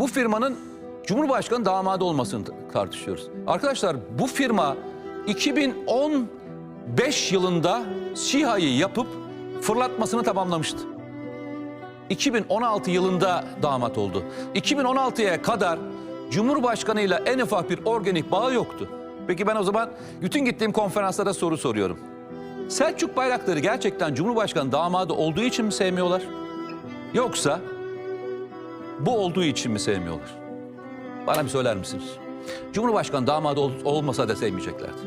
bu firmanın Cumhurbaşkanı damadı olmasını tartışıyoruz. Arkadaşlar bu firma 2015 yılında SİHA'yı yapıp fırlatmasını tamamlamıştı. 2016 yılında damat oldu. 2016'ya kadar Cumhurbaşkanı ile en ufak bir organik bağı yoktu. Peki ben o zaman bütün gittiğim konferanslara soru soruyorum. Selçuk Bayraktar'ı gerçekten Cumhurbaşkanı damadı olduğu için mi sevmiyorlar? Yoksa bu olduğu için mi sevmiyorlar? Bana bir söyler misiniz? Cumhurbaşkanı damadı ol- olmasa da sevmeyeceklerdi.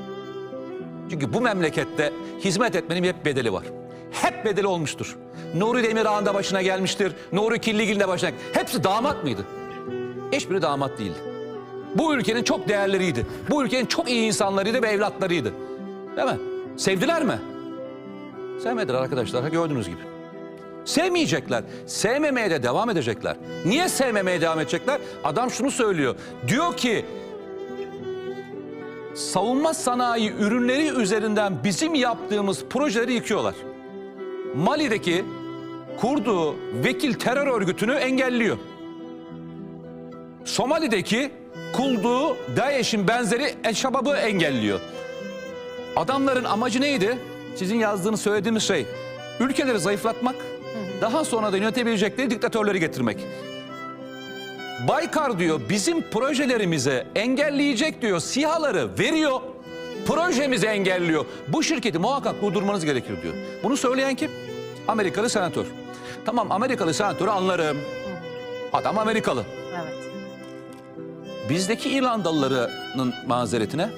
Çünkü bu memlekette hizmet etmenin hep bedeli var. Hep bedeli olmuştur. Nuri Demirağ'ın da başına gelmiştir. Nuri Killigil'in de başına. Hepsi damat mıydı? Hiçbiri damat değildi. Bu ülkenin çok değerleriydi. Bu ülkenin çok iyi insanlarıydı ve evlatlarıydı. Değil mi? Sevdiler mi? Sevmediler arkadaşlar. Gördüğünüz gibi. Sevmeyecekler. Sevmemeye de devam edecekler. Niye sevmemeye devam edecekler? Adam şunu söylüyor. Diyor ki savunma sanayi ürünleri üzerinden bizim yaptığımız projeleri yıkıyorlar. Mali'deki kurduğu vekil terör örgütünü engelliyor. Somali'deki kurduğu DAEŞ'in benzeri El-Şabab'ı engelliyor. Adamların amacı neydi? Sizin yazdığınız söylediğimiz şey. Ülkeleri zayıflatmak, daha sonra da yönetebilecekleri diktatörleri getirmek. Baykar diyor bizim projelerimizi engelleyecek diyor sihaları veriyor. Projemizi engelliyor. Bu şirketi muhakkak durdurmanız gerekir diyor. Bunu söyleyen kim? Amerikalı senatör. Tamam Amerikalı senatörü anlarım. Adam Amerikalı. Evet. Bizdeki İrlandalıların mazeretine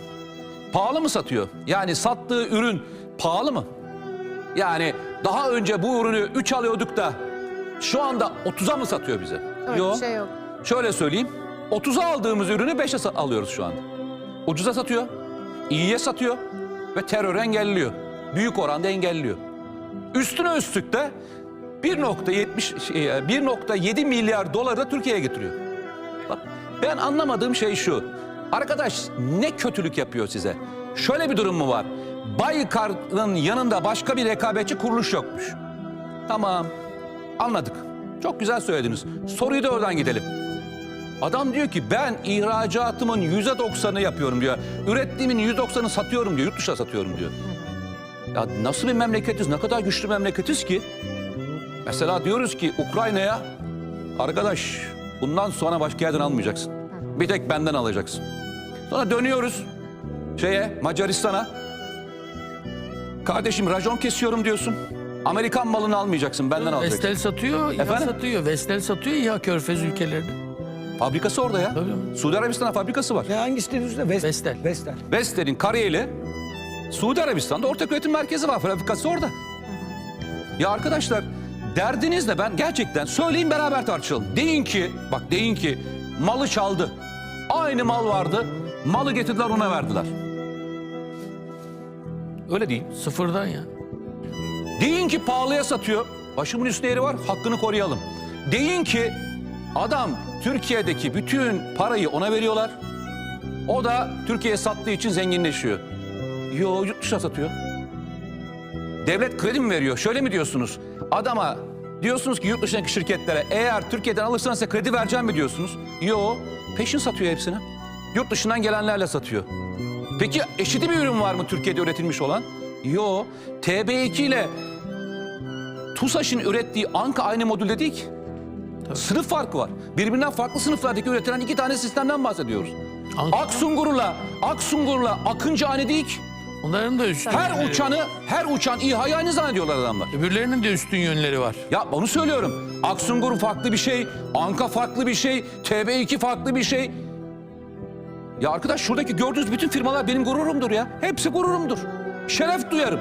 pahalı mı satıyor? Yani sattığı ürün pahalı mı? Yani daha önce bu ürünü 3 alıyorduk da şu anda 30'a mı satıyor bize? Öyle Yok. bir şey yok. Şöyle söyleyeyim. 30'a aldığımız ürünü 5'e sa- alıyoruz şu anda. Ucuza satıyor, iyiye satıyor ve terörü engelliyor. Büyük oranda engelliyor. Üstüne üstlük de 1.70 şey, 1.7 milyar doları da Türkiye'ye getiriyor. Bak ben anlamadığım şey şu. Arkadaş ne kötülük yapıyor size? Şöyle bir durum mu var? Baykar'ın yanında başka bir rekabetçi kuruluş yokmuş. Tamam anladık. Çok güzel söylediniz. Soruyu da oradan gidelim. Adam diyor ki ben ihracatımın yüzde doksanı yapıyorum diyor. Ürettiğimin yüzde doksanı satıyorum diyor. Yurt dışına satıyorum diyor. Ya nasıl bir memleketiz, ne kadar güçlü memleketiz ki? Mesela diyoruz ki Ukrayna'ya arkadaş bundan sonra başka yerden almayacaksın. Bir tek benden alacaksın. Sonra dönüyoruz şeye Macaristan'a. Kardeşim racon kesiyorum diyorsun. Amerikan malını almayacaksın, benden alacaksın. Vestel satıyor, İHA Efendim? satıyor. Vestel satıyor İHA Körfez ülkelerinde. Fabrikası orada ya. Tabii. Suudi Arabistan'a fabrikası var. Ne hangisi dediniz? Vest, Vestel. Vestel. Vestel'in Karayeli Suudi Arabistan'da ortak üretim merkezi var. Fabrikası orada. Ya arkadaşlar derdiniz ne ben gerçekten söyleyin beraber tartışalım. Deyin ki bak deyin ki malı çaldı. Aynı mal vardı. Malı getirdiler ona verdiler. Öyle değil. Sıfırdan ya. Deyin ki pahalıya satıyor. Başımın üstünde yeri var. Hakkını koruyalım. Deyin ki adam Türkiye'deki bütün parayı ona veriyorlar. O da Türkiye'ye sattığı için zenginleşiyor. Yo yurt dışına satıyor. Devlet kredi mi veriyor? Şöyle mi diyorsunuz? Adama diyorsunuz ki yurt dışındaki şirketlere eğer Türkiye'den alırsanız size kredi vereceğim mi diyorsunuz? Yo peşin satıyor hepsini. Yurt dışından gelenlerle satıyor. Peki eşiti bir ürün var mı Türkiye'de üretilmiş olan? Yo. TB2 ile TUSAŞ'ın ürettiği Anka aynı modülde değil ki. Sınıf farkı var. Birbirinden farklı sınıflardaki üretilen iki tane sistemden bahsediyoruz. Anka- Aksungur'la, Aksungur'la Akıncı aynı değil ki. Onların da üstün Her yönleri- uçanı, her uçan İHA'yı aynı zannediyorlar adamlar. Öbürlerinin de üstün yönleri var. Ya onu söylüyorum. Aksungur farklı bir şey, Anka farklı bir şey, TB2 farklı bir şey. Ya arkadaş şuradaki gördüğünüz bütün firmalar benim gururumdur ya. Hepsi gururumdur. Şeref duyarım.